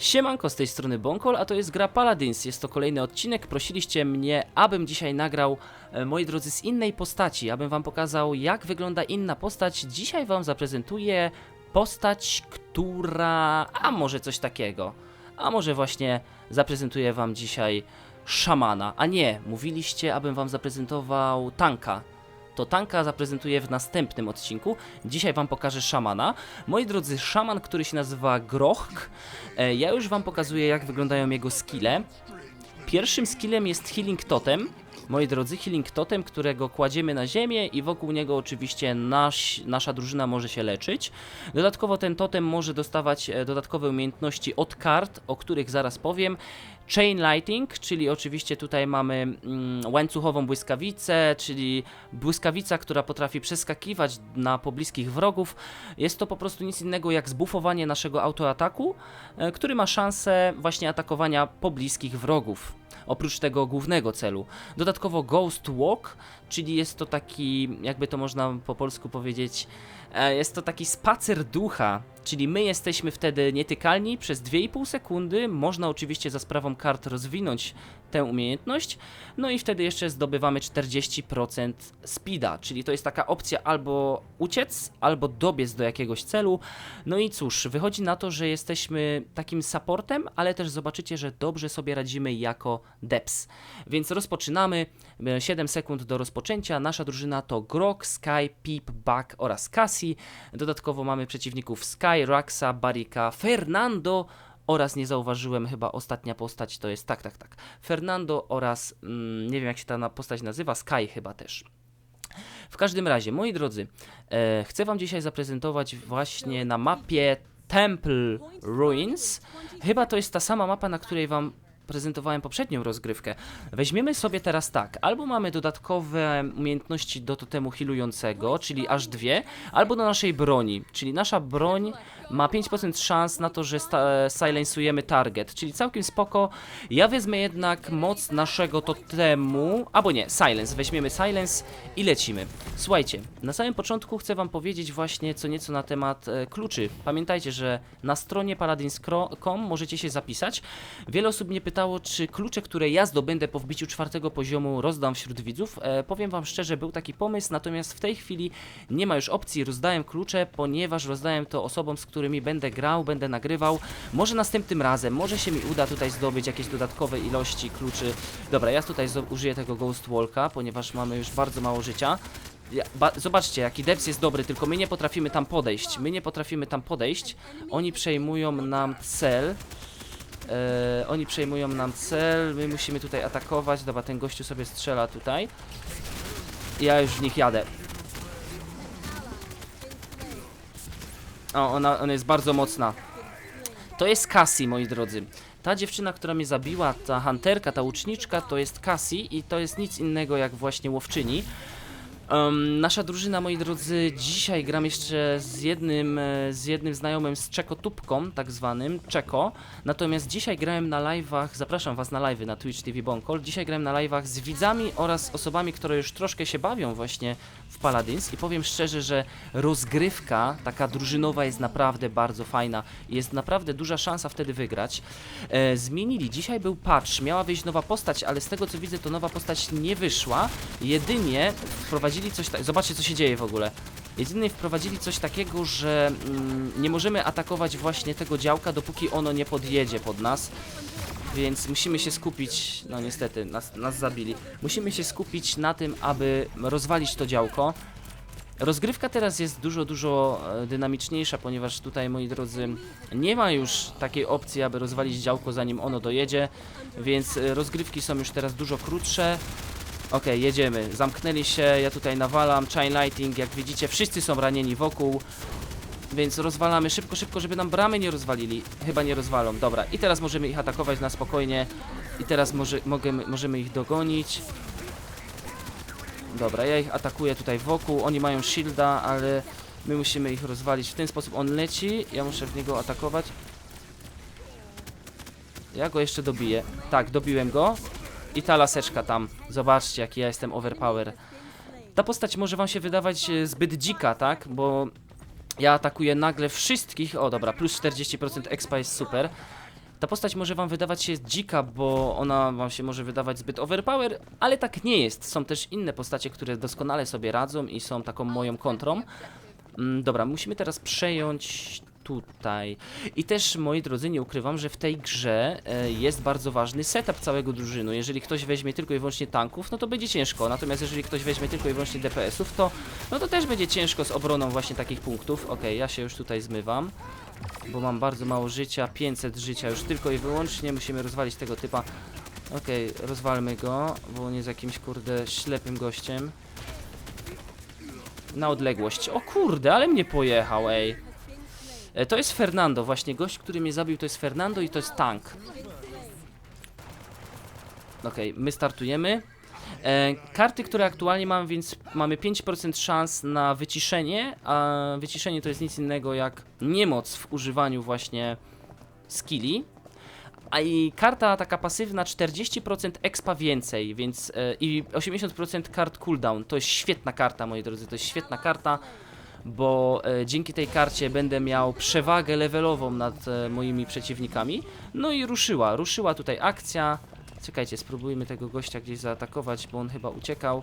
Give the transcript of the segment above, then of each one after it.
Siemanko, z tej strony Bonkol, a to jest gra Paladins. Jest to kolejny odcinek. Prosiliście mnie, abym dzisiaj nagrał, e, moi drodzy, z innej postaci, abym wam pokazał, jak wygląda inna postać. Dzisiaj wam zaprezentuję postać, która... a może coś takiego. A może właśnie zaprezentuję wam dzisiaj szamana. A nie, mówiliście, abym wam zaprezentował tanka to Tanka zaprezentuję w następnym odcinku. Dzisiaj Wam pokażę szamana. Moi drodzy, szaman, który się nazywa Groch. E, ja już Wam pokazuję, jak wyglądają jego skille. Pierwszym skillem jest Healing Totem. Moi drodzy, Healing Totem, którego kładziemy na ziemię i wokół niego oczywiście nasz, nasza drużyna może się leczyć. Dodatkowo ten totem może dostawać e, dodatkowe umiejętności od kart, o których zaraz powiem. Chain Lighting, czyli oczywiście tutaj mamy mm, łańcuchową błyskawicę, czyli błyskawica, która potrafi przeskakiwać na pobliskich wrogów. Jest to po prostu nic innego jak zbufowanie naszego autoataku, e, który ma szansę właśnie atakowania pobliskich wrogów oprócz tego głównego celu. Dodatkowo Ghost Walk, czyli jest to taki, jakby to można po polsku powiedzieć, e, jest to taki spacer ducha, czyli my jesteśmy wtedy nietykalni przez 2,5 sekundy. Można oczywiście za sprawą kart rozwinąć tę umiejętność, no i wtedy jeszcze zdobywamy 40% speeda, czyli to jest taka opcja albo uciec, albo dobiec do jakiegoś celu. No i cóż, wychodzi na to, że jesteśmy takim supportem, ale też zobaczycie, że dobrze sobie radzimy jako deps. Więc rozpoczynamy. E, 7 sekund do rozpoczęcia. Nasza drużyna to Grok, Sky, Peep, Buck oraz Cassie. Dodatkowo mamy przeciwników Sky, Raxa, Barika, Fernando oraz nie zauważyłem chyba ostatnia postać to jest tak, tak, tak. Fernando oraz mm, nie wiem jak się ta postać nazywa, Sky chyba też. W każdym razie, moi drodzy, e, chcę Wam dzisiaj zaprezentować właśnie na mapie Temple Ruins. Chyba to jest ta sama mapa, na której Wam prezentowałem poprzednią rozgrywkę. Weźmiemy sobie teraz tak, albo mamy dodatkowe umiejętności do totemu healującego, czyli aż dwie, albo do naszej broni, czyli nasza broń ma 5% szans na to, że silencujemy target, czyli całkiem spoko. Ja wezmę jednak moc naszego totemu, albo nie, silence, weźmiemy silence i lecimy. Słuchajcie, na samym początku chcę wam powiedzieć właśnie co nieco na temat e, kluczy. Pamiętajcie, że na stronie paladins.com możecie się zapisać. Wiele osób mnie pytało, czy klucze, które ja zdobędę po wbiciu czwartego poziomu rozdam wśród widzów. E, powiem wam szczerze, był taki pomysł, natomiast w tej chwili nie ma już opcji, rozdałem klucze, ponieważ rozdałem to osobom, z którymi będę grał, będę nagrywał. Może następnym razem, może się mi uda tutaj zdobyć jakieś dodatkowe ilości kluczy. Dobra, ja tutaj użyję tego Ghost Walka, ponieważ mamy już bardzo mało życia. Zobaczcie, jaki Deps jest dobry, tylko my nie potrafimy tam podejść. My nie potrafimy tam podejść. Oni przejmują nam cel. E, oni przejmują nam cel, my musimy tutaj atakować. Dobra, ten gościu sobie strzela tutaj. Ja już w nich jadę. O, ona, ona jest bardzo mocna. To jest Cassie, moi drodzy. Ta dziewczyna, która mnie zabiła, ta hunterka, ta łuczniczka, to jest Cassie i to jest nic innego jak właśnie łowczyni. Em, nasza drużyna, moi drodzy, dzisiaj gram jeszcze z jednym, e, z jednym znajomym z Czekotubką, tak zwanym, Czeko. Natomiast dzisiaj grałem na live'ach, zapraszam was na live'y na Twitch TV Bonkol. Dzisiaj grałem na live'ach z widzami oraz osobami, które już troszkę się bawią właśnie w Paladins i powiem szczerze, że rozgrywka taka drużynowa jest naprawdę bardzo fajna jest naprawdę duża szansa wtedy wygrać. E, zmienili, dzisiaj był patch, miała wyjść nowa postać, ale z tego co widzę to nowa postać nie wyszła, jedynie wprowadzili coś takiego, zobaczcie co się dzieje w ogóle. Jedynie wprowadzili coś takiego, że mm, nie możemy atakować właśnie tego działka, dopóki ono nie podjedzie pod nas. Więc musimy się skupić, no niestety, nas, nas zabili. Musimy się skupić na tym, aby rozwalić to działko. Rozgrywka teraz jest dużo, dużo e, dynamiczniejsza, ponieważ tutaj, moi drodzy, nie ma już takiej opcji, aby rozwalić działko zanim ono dojedzie, więc e, rozgrywki są już teraz dużo krótsze. Okej, jedziemy. Zamknęli się, ja tutaj nawalam, chain lighting, jak widzicie, wszyscy są ranieni wokół. Więc rozwalamy szybko, szybko, żeby nam bramy nie rozwalili. Chyba nie rozwalą. Dobra, i teraz możemy ich atakować na spokojnie. I teraz może, mogę, możemy ich dogonić. Dobra, ja ich atakuję tutaj wokół. Oni mają shielda, ale my musimy ich rozwalić w ten sposób. On leci, ja muszę w niego atakować. Ja go jeszcze dobiję. Tak, dobiłem go. I ta laseczka tam. Zobaczcie, jaki ja jestem overpower. Ta postać może wam się wydawać e, zbyt dzika, tak? Bo ja atakuję nagle wszystkich. O, dobra, plus 40% expa jest super. Ta postać może wam wydawać się dzika, bo ona wam się może wydawać zbyt overpower, ale tak nie jest. Są też inne postacie, które doskonale sobie radzą i są taką moją kontrą. Mm, dobra, musimy teraz przejąć tutaj. I też, moi drodzy, nie ukrywam, że w tej grze e, jest bardzo ważny setup całego drużynu. Jeżeli ktoś weźmie tylko i wyłącznie tanków, no to będzie ciężko. Natomiast jeżeli ktoś weźmie tylko i wyłącznie DPS-ów, to, no to też będzie ciężko z obroną właśnie takich punktów. Okej, ja się już tutaj zmywam, bo mam bardzo mało życia, 500 życia już tylko i wyłącznie. Musimy rozwalić tego typa. Okej, rozwalmy go, bo on jest jakimś, kurde, ślepym gościem. Na odległość. O kurde, ale mnie pojechał, ej. E, To jest Fernando, właśnie gość, który mnie zabił to jest Fernando i to jest tank. Okej, my startujemy. E, karty, które aktualnie mam, więc mamy 5% szans na wyciszenie, a wyciszenie to jest nic innego jak niemoc w używaniu właśnie skilli. A i karta taka pasywna 40% expa więcej, więc e, i 80% kart cooldown. To jest świetna karta, moi drodzy, to jest świetna karta bo e, dzięki tej karcie będę miał przewagę levelową nad e, moimi przeciwnikami. No i ruszyła, ruszyła tutaj akcja. Czekajcie, spróbujmy tego gościa gdzieś zaatakować, bo on chyba uciekał.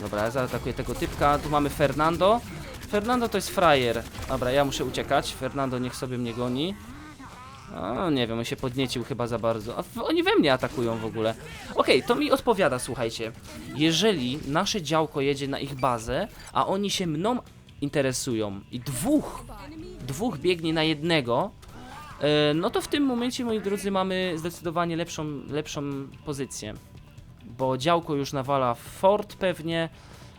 Dobra, ja zaatakuję tego typka. Tu mamy Fernando. Fernando to jest frajer. Dobra, ja muszę uciekać. Fernando niech sobie mnie goni. O, nie wiem, on się podniecił chyba za bardzo. A oni we mnie atakują w ogóle. Okej, to mi odpowiada, słuchajcie. Jeżeli nasze działko jedzie na ich bazę, a oni się mną interesują i dwóch, dwóch biegnie na jednego, e, no to w tym momencie, moi drodzy, mamy zdecydowanie lepszą, lepszą pozycję. Bo działko już nawala fort pewnie.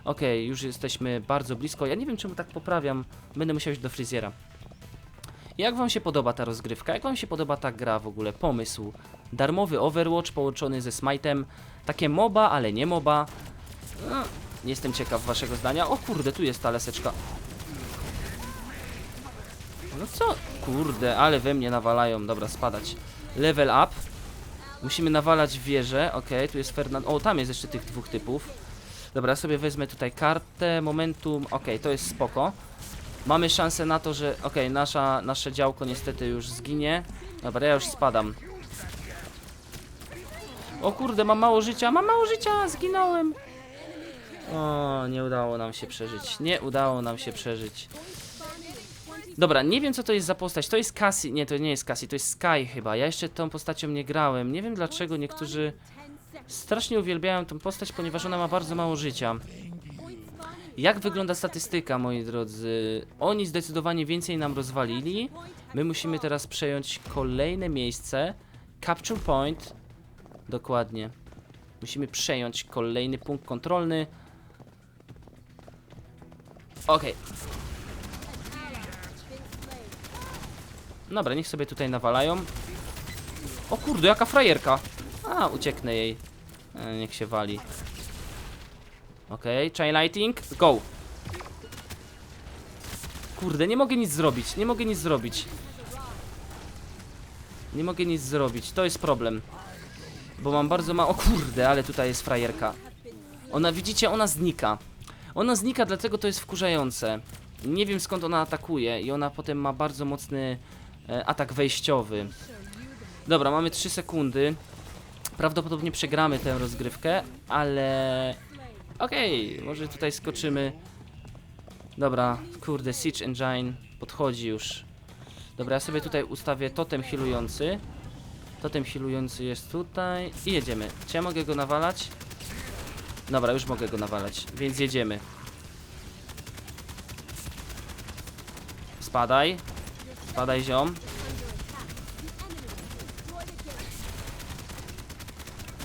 Okej, już jesteśmy bardzo blisko. Ja nie wiem, czemu tak poprawiam. Będę musiał iść do fryzjera. Jak wam się podoba ta rozgrywka? Jak wam się podoba ta gra w ogóle? Pomysł. Darmowy Overwatch połączony ze Smite'em. Takie MOBA, ale nie MOBA. No, jestem ciekaw waszego zdania. O kurde, tu jest ta leseczka. No co? Kurde, ale we mnie nawalają. Dobra, spadać. Level up. Musimy nawalać wieżę. Okej, tu jest Fernand. O, tam jest jeszcze tych dwóch typów. Dobra, sobie wezmę tutaj kartę, momentum. Okej, to jest spoko. Mamy szansę na to, że okej, nasza, nasze działko niestety już zginie. Dobra, ja już spadam. O kurde, mam mało życia, mam mało życia, zginąłem. O, nie udało nam się przeżyć. Nie udało nam się przeżyć. Dobra, nie wiem co to jest za postać. To jest Cassie. Nie, to nie jest Cassie, to jest Sky chyba. Ja jeszcze tą postacią nie grałem. Nie wiem dlaczego niektórzy strasznie uwielbiają tą postać, ponieważ ona ma bardzo mało życia. Jak wygląda statystyka, moi drodzy? Oni zdecydowanie więcej nam rozwalili. My musimy teraz przejąć kolejne miejsce. Capture point. Dokładnie. Musimy przejąć kolejny punkt kontrolny. Okej. Dobra, niech sobie tutaj nawalają. O kurde, jaka frajerka. A, ucieknę jej. E, niech się wali. Okej, okay, chain lighting, go. Kurde, nie mogę nic zrobić, nie mogę nic zrobić. Nie mogę nic zrobić, to jest problem. Bo mam bardzo mało... O kurde, ale tutaj jest frajerka. Ona, widzicie, ona znika. Ona znika, dlatego to jest wkurzające. Nie wiem skąd ona atakuje i ona potem ma bardzo mocny e, atak wejściowy. Dobra, mamy 3 sekundy. Prawdopodobnie przegramy tę rozgrywkę, ale Okej, może tutaj skoczymy. Dobra, kurde, Siege Engine podchodzi już. Dobra, ja sobie tutaj ustawię totem healujący. Totem healujący jest tutaj i jedziemy. Czy ja mogę go nawalać? Dobra, już mogę go nawalać, więc jedziemy. Spadaj. Spadaj, ziom.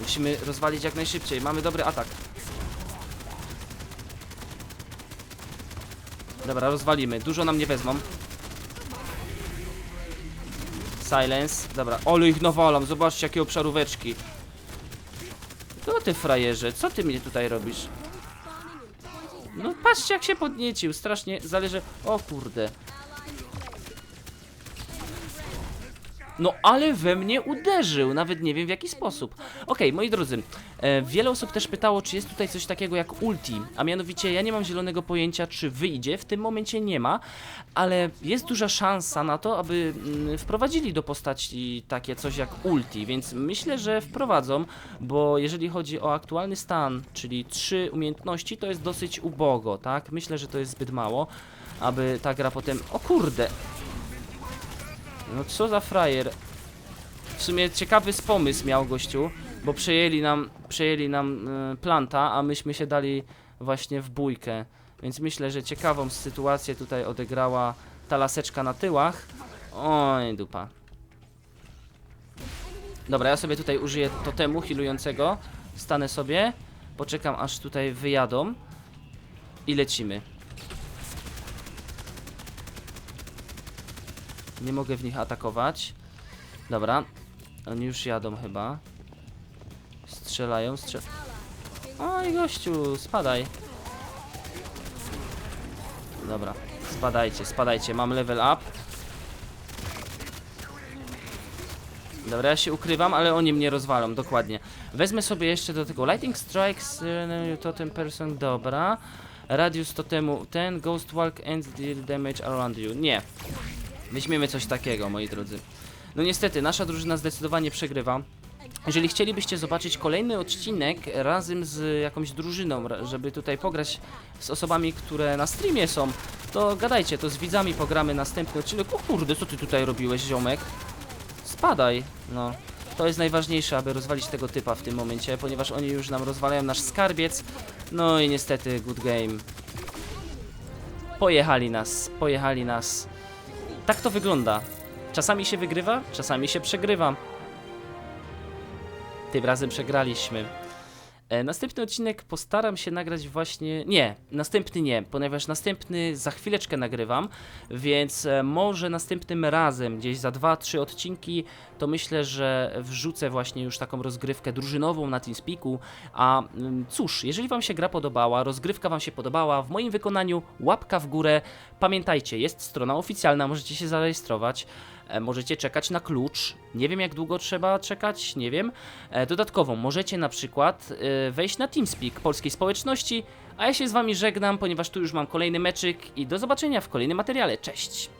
Musimy rozwalić jak najszybciej. Mamy dobry atak. Dobra, rozwalimy. Dużo nam nie wezmą. Silence. Dobra, ole ich nawalam. Zobaczcie, jakie obszaróweczki. No ty frajerze, co ty mnie tutaj robisz? No patrzcie, jak się podniecił. Strasznie zależy... O kurde. No ale we mnie uderzył, nawet nie wiem w jaki sposób. Okej, moi drodzy, e, wiele osób też pytało, czy jest tutaj coś takiego jak ulti, a mianowicie ja nie mam zielonego pojęcia, czy wyjdzie, w tym momencie nie ma, ale jest duża szansa na to, aby mm, wprowadzili do postaci takie coś jak ulti, więc myślę, że wprowadzą, bo jeżeli chodzi o aktualny stan, czyli trzy umiejętności, to jest dosyć ubogo, tak? Myślę, że to jest zbyt mało, aby ta gra potem... O kurde! No co za frajer. W sumie ciekawy pomysł miał gościu, bo przejęli nam, przejęli nam y, planta, a myśmy się dali właśnie w bójkę. Więc myślę, że ciekawą sytuację tutaj odegrała ta laseczka na tyłach. Oj, dupa. Dobra, ja sobie tutaj użyję totemu healującego. Stanę sobie, poczekam aż tutaj wyjadą i lecimy. Nie mogę w nich atakować. Dobra, oni już jadą chyba. Strzelają, strzel... Oj, gościu, spadaj. Dobra, spadajcie, spadajcie, mam level up. Dobra, ja się ukrywam, ale oni mnie rozwalą, dokładnie. Wezmę sobie jeszcze do tego Lightning Strikes, yy, Totem Person, dobra. Radius totemu, ten Ghost Walk and deal damage around you. Nie. Weźmiemy coś takiego, moi drodzy. No niestety, nasza drużyna zdecydowanie przegrywa. Jeżeli chcielibyście zobaczyć kolejny odcinek razem z jakąś drużyną, żeby tutaj pograć z osobami, które na streamie są, to gadajcie, to z widzami pogramy następny odcinek. O kurde, co ty tutaj robiłeś, ziomek? Spadaj, no. To jest najważniejsze, aby rozwalić tego typa w tym momencie, ponieważ oni już nam rozwalają nasz skarbiec. No i niestety, good game. Pojechali nas, pojechali nas. Tak to wygląda. Czasami się wygrywa, czasami się przegrywa. Tym razem przegraliśmy. E, następny odcinek postaram się nagrać właśnie. Nie, następny nie, ponieważ następny za chwileczkę nagrywam, więc e, może następnym razem, gdzieś za 2-3 odcinki, to myślę, że wrzucę właśnie już taką rozgrywkę drużynową na TeamSpeaku. A mm, cóż, jeżeli Wam się gra podobała, rozgrywka Wam się podobała, w moim wykonaniu łapka w górę. Pamiętajcie, jest strona oficjalna, możecie się zarejestrować. E, Możecie czekać na klucz. Nie wiem, jak długo trzeba czekać, nie wiem. E, Dodatkowo możecie na przykład e, wejść na TeamSpeak polskiej społeczności. A ja się z Wami żegnam, ponieważ tu już mam kolejny meczyk i do zobaczenia w kolejnym materiale. Cześć!